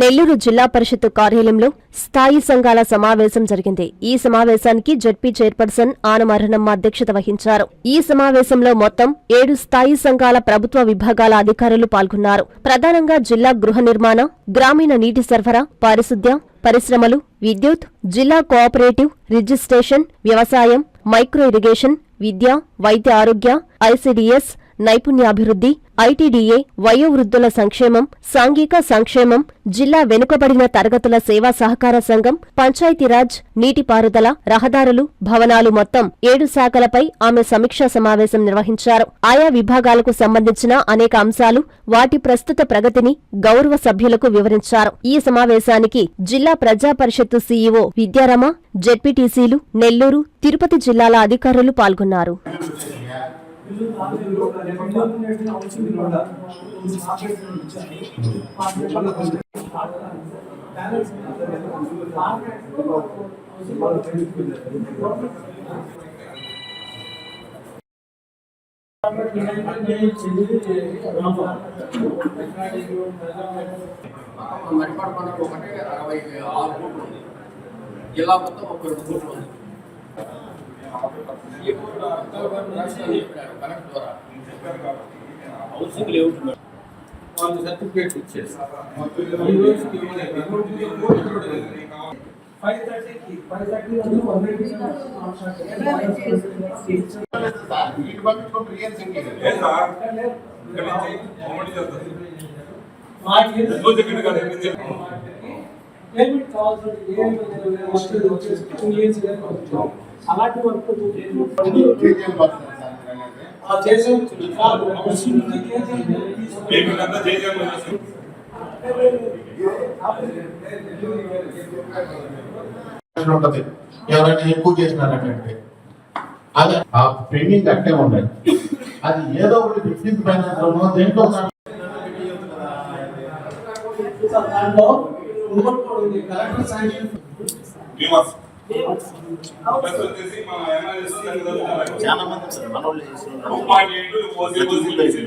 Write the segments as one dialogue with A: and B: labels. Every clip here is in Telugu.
A: నెల్లూరు జిల్లా పరిషత్ కార్యాలయంలో స్థాయి సంఘాల సమావేశం జరిగింది. ఈ సమావేశానికి జడ్పీ చైర్పర్సన్ ఆనమరణమ్మ అధ్యక్షత వహించారు. ఈ సమావేశంలో మొత్తం ఏడు స్థాయి సంఘాల ప్రభుత్వ విభాగాల అధికారులు పాల్గొన్నారు. ప్రధానంగా జిల్లా గృహ నిర్మాణ గ్రామీణ నీటి సరఫరా పారిశుద్ధ్య పరిశ్రమలు విద్యుత్ జిల్లా కోఆపరేటివ్ రిజిస్ట్రేషన్ వ్యవసాయం మైక్రో ఇరిగేషన్ విద్య వైద్య ఆరోగ్య ఐసిడిఎస్ నైపుణ్యాభివృద్ధి ఐటీడీఏ వయోవృద్ధుల సంక్షేమం సాంఘిక సంక్షేమం జిల్లా వెనుకబడిన తరగతుల సేవా సహకార సంఘం పంచాయతీరాజ్ నీటిపారుదల రహదారులు భవనాలు మొత్తం ఏడు శాఖలపై ఆమె సమీక్షా సమావేశం నిర్వహించారు. ఆయా విభాగాలకు సంబంధించిన అనేక అంశాలు వాటి ప్రస్తుత ప్రగతిని గౌరవ సభ్యులకు వివరించారు. ఈ సమావేశానికి జిల్లా ప్రజా పరిషత్తు సీఈఓ విద్యారమ జెడ్పీటీసీలు నెల్లూరు తిరుపతి జిల్లాల అధికారులు పాల్గొన్నారు.
B: మరిపాడు మనకు ఒకటి అరవై ఆరు కోట్లు ఉంది. జిల్లా మొత్తం ఒక రెండు కోట్లు ఉంది. హౌసింగ్ లేఅవుట్ వాళ్ళు సర్టిఫికేట్ ఇచ్చేసి
C: వీటి పంపించుకుంటే రియల్ సింగిల్
D: ఏం సార్ ఇక్కడ
E: అలాంటి వర్క్.
C: ఉంటది ఎవరైనా ఎక్కువ చేసినారంటే అది ఆ పెండింగ్ అట్టే ఉన్నాయి అది ఏదో ఒకటి ఫిఫ్టీన్త్ ఫైనాన్స్ దేంట్లో
E: దాంట్లో ఇంకొకటి collector sanction
D: three months. Plus వచ్చేసి మన ఎమ్మెల్యేస్
C: చాలా మంది ఉన్నారు, మనోళ్ళు చేస్తున్నారు.
D: Two point eight OC OC చేసి.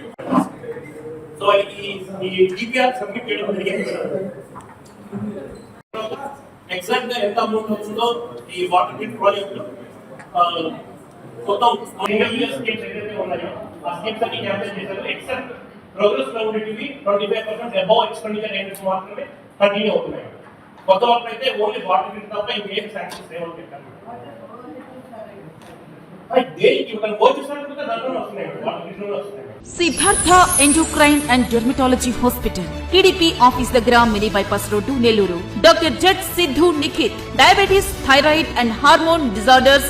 F: సో ఈ ఈ డిపిఆర్ సబ్మిట్ చేయడం జరిగింది ఎగ్జాక్ట్ గా ఎంత అమౌంట్ వస్తుందో ఈ వాటర్ గ్రిడ్ ప్రాజెక్ట్ లో ఆ, మొత్తం ఇండివిజువల్ స్కీమ్స్ ఏదైతే ఉన్నాయో ఆ స్కీమ్స్ అన్ని క్యాన్సిల్ చేశారు ఎక్సెప్ట్ ప్రోగ్రెస్లో ఉండేటివి twenty five percent above expenditure అయినట్టు మాత్రమే కంటిన్యూ అవుతున్నాయి. కొత్త వరకు అయితే ఓన్లీ వాటర్ గ్రిడ్ తప్ప ఇంకేం శాంక్షన్స్ ఏమని పెట్టారు
G: Siddhartha endocrine and dermatology hospital TDP office దగ్గర mini bypass road Nellore. Doctor Z Siddhu Nikhit diabetes thyroid and hormone disorders